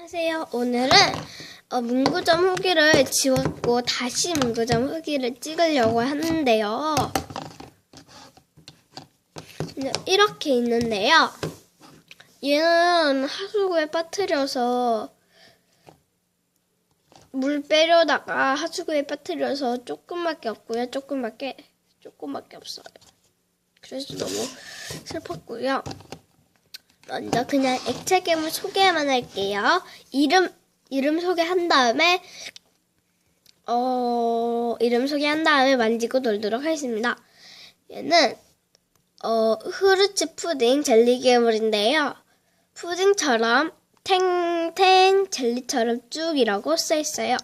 안녕하세요. 오늘은 어, 문구점 후기를 지웠고 다시 문구점 후기를 찍으려고 하는데요. 이제 이렇게 있는데요. 얘는 하수구에 빠뜨려서 물 빼려다가 하수구에 빠뜨려서 조금밖에 없고요. 조금밖에 조금밖에 없어요. 그래서 너무 슬펐고요. 먼저 그냥 액체 괴물 소개만 할게요. 이름 이름 소개한 다음에 어 이름 소개한 다음에 만지고 놀도록 하겠습니다. 얘는 어 후르츠 푸딩 젤리 괴물인데요. 푸딩처럼 탱탱 젤리처럼 쭉이라고 써 있어요.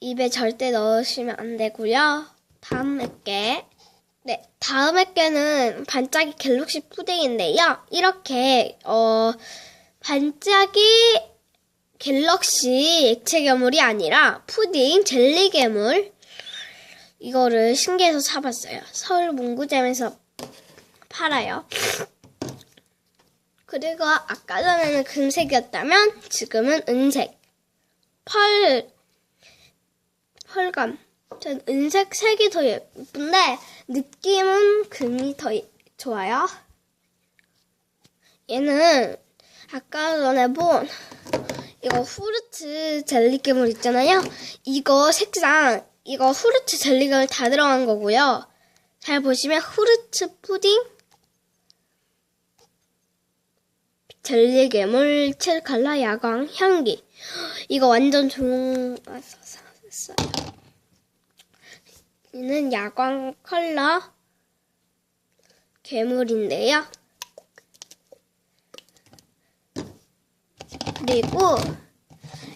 입에 절대 넣으시면 안 되고요. 다음 게 네, 다음 학교는 반짝이 갤럭시 푸딩인데요. 이렇게 어 반짝이 갤럭시 액체 괴물이 아니라 푸딩 젤리 괴물 이거를 신기해서 사봤어요. 서울 문구점에서 팔아요. 그리고 아까 전에는 금색이었다면 지금은 은색. 펄 펄감. 전 은색 색이 더 예쁜데 느낌은 금이 더 예- 좋아요. 얘는 아까 전에 본 이거 후르츠 젤리 괴물 있잖아요. 이거 색상 이거 후르츠 젤리 괴물 다 들어간 거고요. 잘 보시면 후르츠 푸딩 젤리 괴물 7칼라 야광 향기 이거 완전 좋은 아, 사- 사- 샀어요. 이는 야광 컬러 괴물인데요. 그리고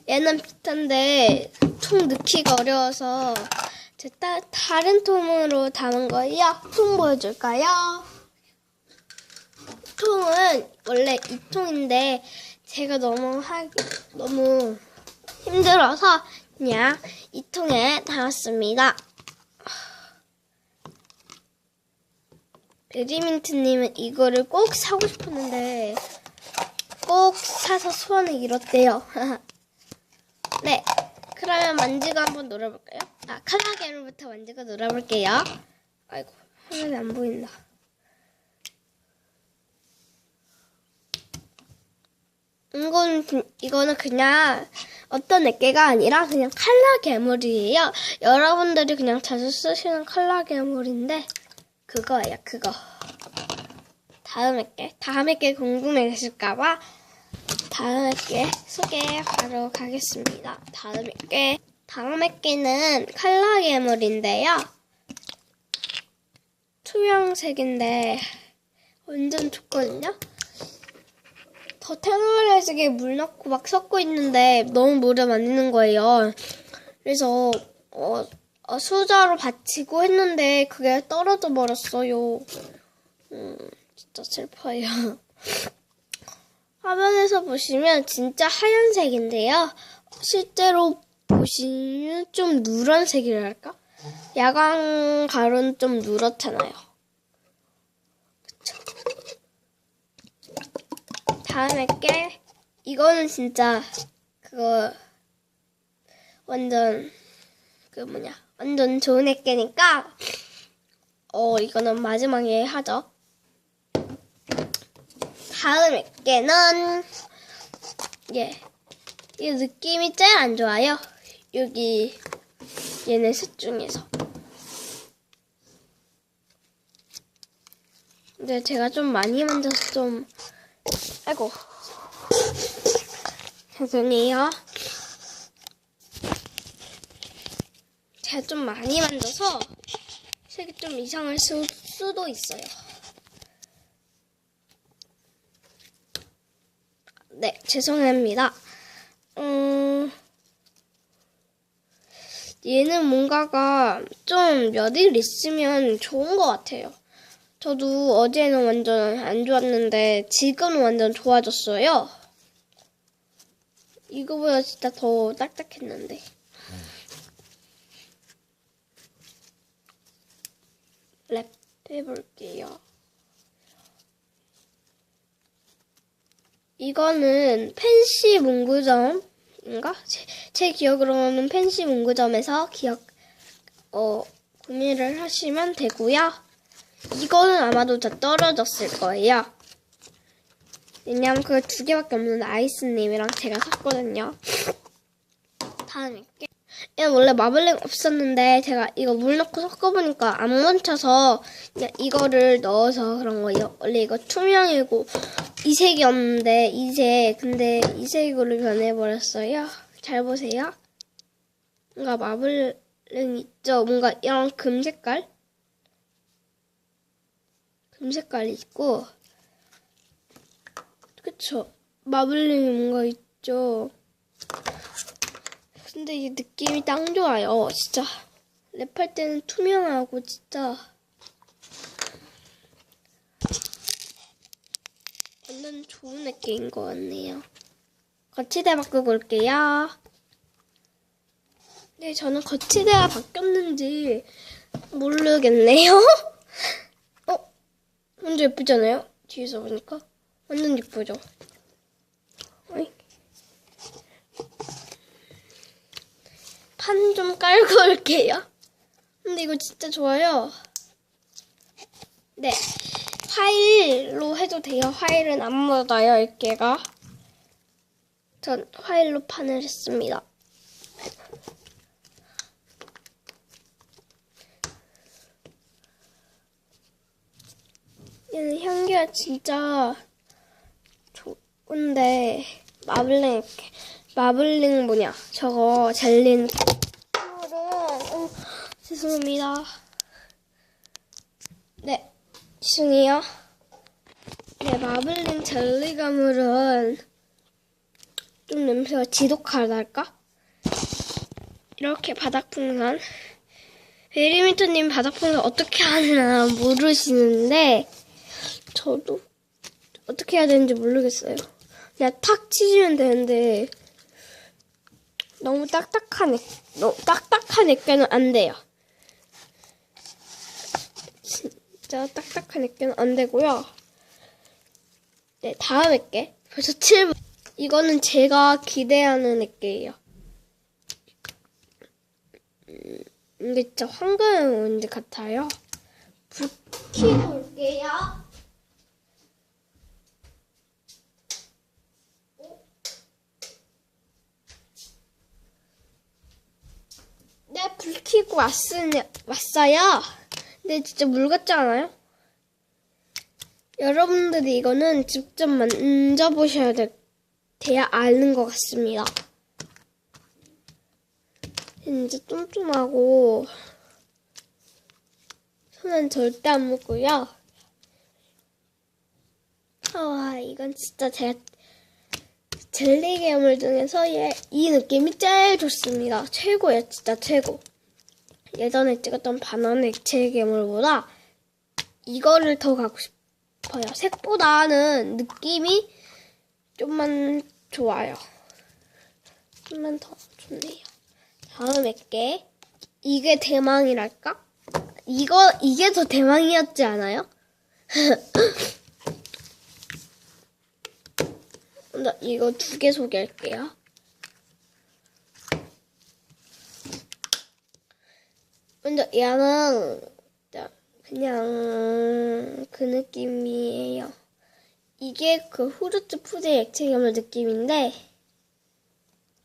얘는 비싼데 통 넣기가 어려워서 제 따, 다른 통으로 담은 거예요. 통 보여줄까요? 통은 원래 이 통인데 제가 너무 하기 너무 힘들어서 그냥 이 통에 담았습니다. 베리민트님은 이거를 꼭 사고 싶었는데 꼭 사서 소원을 이뤘대요. 네, 그러면 만지고 한번 놀아볼까요? 아, 칼라 괴물부터 만지고 놀아볼게요. 아이고, 화면이 안 보인다. 이건 그- 이거는 그냥 어떤 액계가 아니라 그냥 칼라 괴물이에요. 여러분들이 그냥 자주 쓰시는 칼라 괴물인데 그거예요, 그거. 다음 액계, 다음 액계 궁금해 계실까봐 다음 액계 소개하러 가겠습니다. 다음 액계, 다음 액계는 칼라 괴물인데요. 투명색인데 완전 좋거든요. 더 테너레스게 물 넣고 막 섞고 있는데 너무 물에 만드는 거예요. 그래서 어, 어, 수저로 받치고 했는데 그게 떨어져 버렸어요. 음, 진짜 슬퍼요. 화면에서 보시면 진짜 하얀색인데요. 실제로 보시면 좀 누런색이랄까? 야광 가루는 좀 누렇잖아요. 그쵸? 다음에 게 이거는 진짜 그거 완전 그 뭐냐 완전 좋은 액계니까 어 이거는 마지막에 하죠. 다음 액계는 예. 이 느낌이 제일 안 좋아요. 여기 얘네 셋 중에서. 근데 제가 좀 많이 만져서 좀 아이고 죄송해요. 제가 좀 많이 만져서 색이 좀 이상할 수, 수도 있어요. 네, 죄송합니다. 음, 얘는 뭔가가 좀몇일 있으면 좋은 것 같아요. 저도 어제는 완전 안 좋았는데 지금은 완전 좋아졌어요. 이거보다 진짜 더 딱딱했는데. 랩 해볼게요. 이거는 펜시 문구점인가? 제, 제 기억으로는 펜시 문구점에서 기억, 어, 구매를 하시면 되고요. 이거는 아마도 다 떨어졌을 거예요. 왜냐면 그두 개밖에 없는 아이스님이랑 제가 샀거든요. 다음에 얘는 원래 마블링 없었는데 제가 이거 물 넣고 섞어보니까 안 멈춰서 그냥 이거를 넣어서 그런 거예요. 원래 이거 투명이고 이색이었는데 이제 근데 이색으로 변해버렸어요. 잘 보세요. 뭔가 마블링 있죠? 뭔가 이런 금 색깔? 금 색깔이 있고 그쵸? 마블링이 뭔가 있죠? 근데 이 느낌이 딱 좋아요. 진짜 랩할 때는 투명하고 진짜 완전 좋은 느낌인 것 같네요. 거치대 바꾸고 올게요. 네, 저는 거치대가 바뀌었는지 모르겠네요. 어? 완전 예쁘잖아요? 뒤에서 보니까. 완전 예쁘죠? 어이. 판 좀 깔고 올게요. 근데 이거 진짜 좋아요. 네. 화일로 해도 돼요. 화일은 안 묻어요, 이렇게가. 전 화일로 판을 했습니다. 얘는 향기가 진짜 좋은데 마블링 마블링 뭐냐 저거 젤린 죄송합니다. 네 죄송해요. 네 마블링 젤리 가물은 좀 냄새가 지독하달까? 이렇게 바닥풍선 베리미터님 바닥풍선 어떻게 하나 모르시는데 저도 어떻게 해야 되는지 모르겠어요. 그냥 탁 치시면 되는데 너무 딱딱한 애, 너무 딱딱한 애껴는 안 돼요. 진짜 딱딱한 애껴는 안 되고요. 네, 다음 애께 벌써 7분. 이거는 제가 기대하는 애께예요. 음, 이게 진짜 황금 원지 같아요. 불 켜고 올게요. 네, 불 켜고 왔으니, 왔어요. 근데 진짜 물 같지 않아요? 여러분들이 이거는 직접 만져보셔야 돼, 돼야 아는 것 같습니다. 진짜 쫌쫌하고, 손은 절대 안 묻고요. 와, 이건 진짜 제가 젤리 괴물 중에서 얘, 이 느낌이 제일 좋습니다. 최고예요, 진짜 최고. 예전에 찍었던 바나나 액체 괴물보다 이거를 더 갖고 싶어요. 색보다는 느낌이 좀만 좋아요. 좀만 더 좋네요. 다음 액게 이게 대망이랄까? 이거 이게 더 대망이었지 않아요? 먼저 이거 두 개 소개할게요. 진짜 그냥 그 느낌이에요. 이게 그 후르츠 푸드의 액체 괴물 느낌인데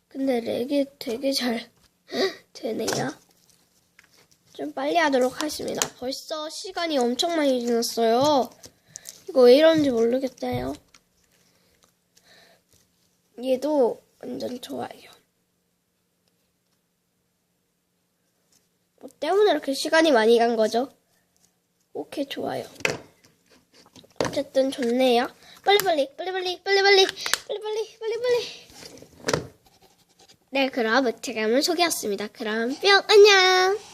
근데 렉이 되게 잘 되네요. 좀 빨리 하도록 하겠습니다. 벌써 시간이 엄청 많이 지났어요. 이거 왜 이러는지 모르겠어요. 얘도 완전 좋아요. 뭐 때문에 이렇게 시간이 많이 간 거죠? 오케이, 좋아요. 어쨌든 좋네요. 빨리빨리, 빨리빨리, 빨리빨리, 빨리빨리, 빨리빨리. 네, 그럼 제가 오늘 소개했습니다. 그럼 뿅, 안녕!